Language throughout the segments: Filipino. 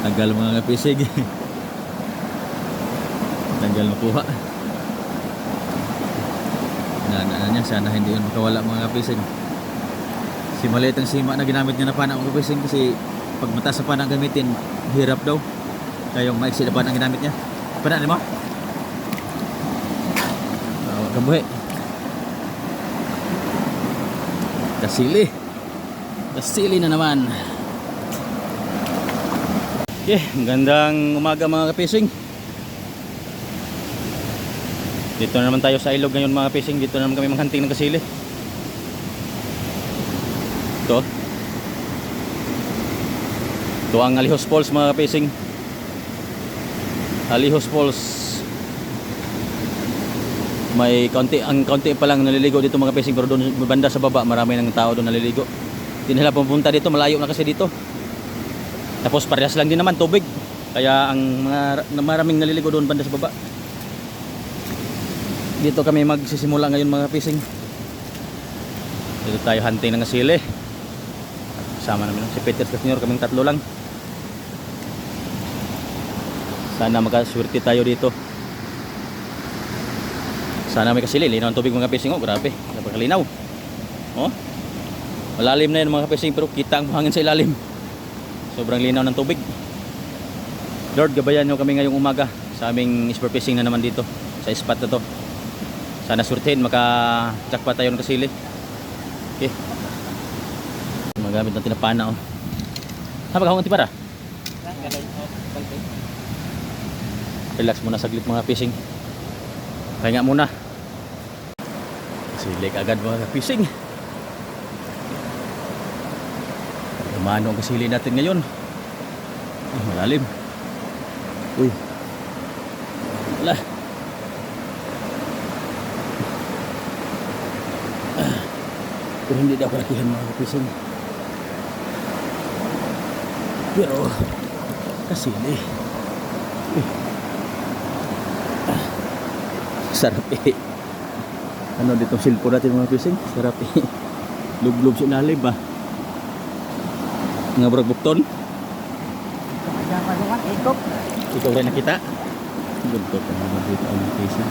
Tagal mga kapisig. Tagal makuha. Na, na, na niya, sana hindi yun makawala mga kapisig. Si maliit ang sima na ginamit niya na pana mga kapisig kasi pag mataas sa pana ang gamitin, hirap daw. Kaya yung maiksi na pana ang ginamit niya. Pana mo? Uh, kabuhi. Kasili. Kasili na naman. Okay, gandang umaga mga kapising. Dito na naman tayo sa ilog ngayon mga kapising. Dito na naman kami manghanting ng kasili. Ito. Ito ang Alihos Falls mga kapising. Alihos Falls. May konti, ang konti pa lang naliligo dito mga kapising. Pero doon banda sa baba, marami ng tao doon naliligo. Hindi nila pumunta dito, malayo na kasi dito. Tapos parehas lang din naman tubig. Kaya ang mga maraming naliligo doon banda sa baba. Dito kami magsisimula ngayon mga pising. Dito tayo hunting ng asili. Kasama namin si Peter Senior, kaming tatlo lang. Sana makaswerte tayo dito. Sana may kasili. Linaw ang tubig mga pising. Oh, grabe. Napakalinaw. Oh. Malalim na yun mga pising pero kita ang buhangin sa ilalim. Sobrang linaw ng tubig. Lord, gabayan nyo kami ngayong umaga sa aming sport fishing na naman dito sa spot na to. Sana surtin maka-jackpot tayo ng kasili. Okay. Magamit ng tinapana oh. Tama ka para? Relax muna saglit mga fishing. Pahinga muna. Silik agad mga fishing. Umano ang kasili natin ngayon. Ay, malalim. Uy. Wala. Ah. Pero hindi daw kalakihan mga kapising. Pero, kasili. Uy. Ah. Sarap eh. Ano ditong silpo natin mga kapising? Sarap eh. Lublob sa ilalim ba? Nga brag bukton. Ikop. Ikaw rin nakita? Pa naman dito ang location.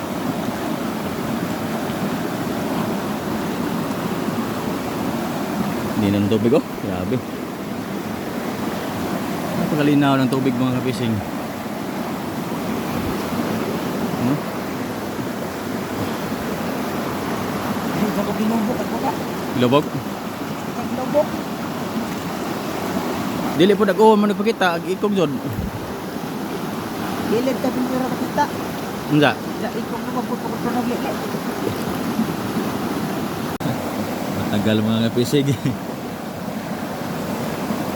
Hindi na ng tubig oh. Grabe. Napakalinaw ng tubig mga kapising. Ako ka. Lubog? Dili po nag-uwan mo nagpakita. Ikog dyan. Gilid ka pinira kita. Nga. Ko pagputok ko na gilid. Matagal mga kapisig.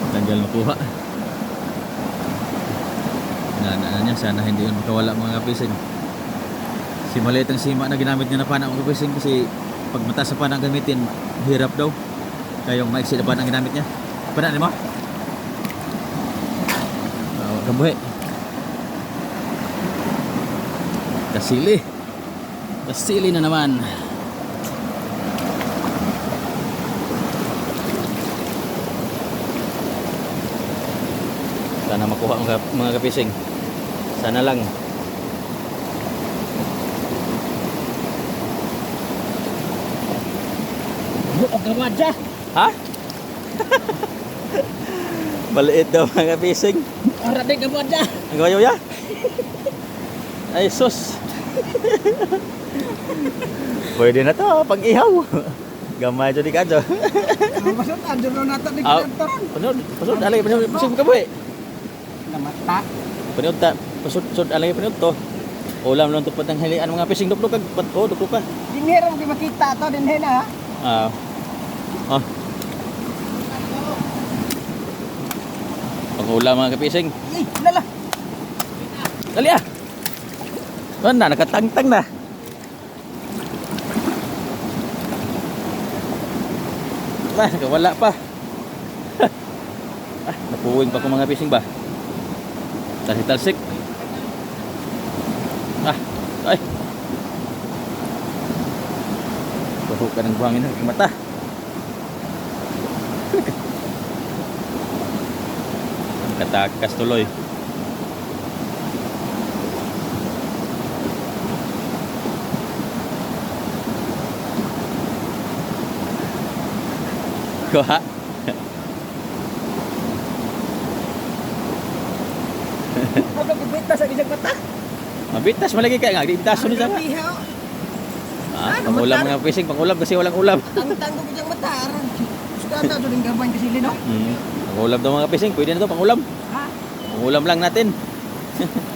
Matagal makuha. Na, na, na niya, sana hindi yun makawala mga kapisig. Si maliit ang sima na ginamit niya na pana mga kapisig kasi pag mataas sa pana ang gamitin, hirap daw. Kaya yung maiksi na pana ang ginamit niya. Pana mo? Uh, kabuhi. Kasili. Kasili na naman. Sana makuha mga, mga kapising. Sana lang. Buok ka madya. Ha? Maliit daw mga kapising. Ora din ka madya. Ang gawayo ya? Ay sus. Pwede na to, pag ihaw. Gamay di ka dyan. Masot andun na ni Ah. kantoran. Panod, pasod, alay, pasod, pasod ka boy. Namata. Panod ta, pasod, pasod, alay, panod to. Ulam lang to patang halian mga pising duplok kag pat duplok pa. Dinero mo makita to din hena. Ah. Oh. Pang ulam mga kapising. Eh, lala. Dali ah. Ano na, nakatangtang na. Ah, wala pa. ah, napuwing pa ko mga fishing ba? Talsik-talsik. Ah, ay. Baho ka ng buhangin ng mata. Dagkas tuloy. Kuha. Ako bitas sa isang mata. Mabitas malagi kay nga, di bitas ni sama. Ah, ano, pangulam nga pising, pangulam kasi walang ulam. Ang tanggog isang mata. Suka ta dun gaban kasi lino. Mm. Pangulam daw mga fishing, pwede na to pangulam. Ha? Pangulam lang natin.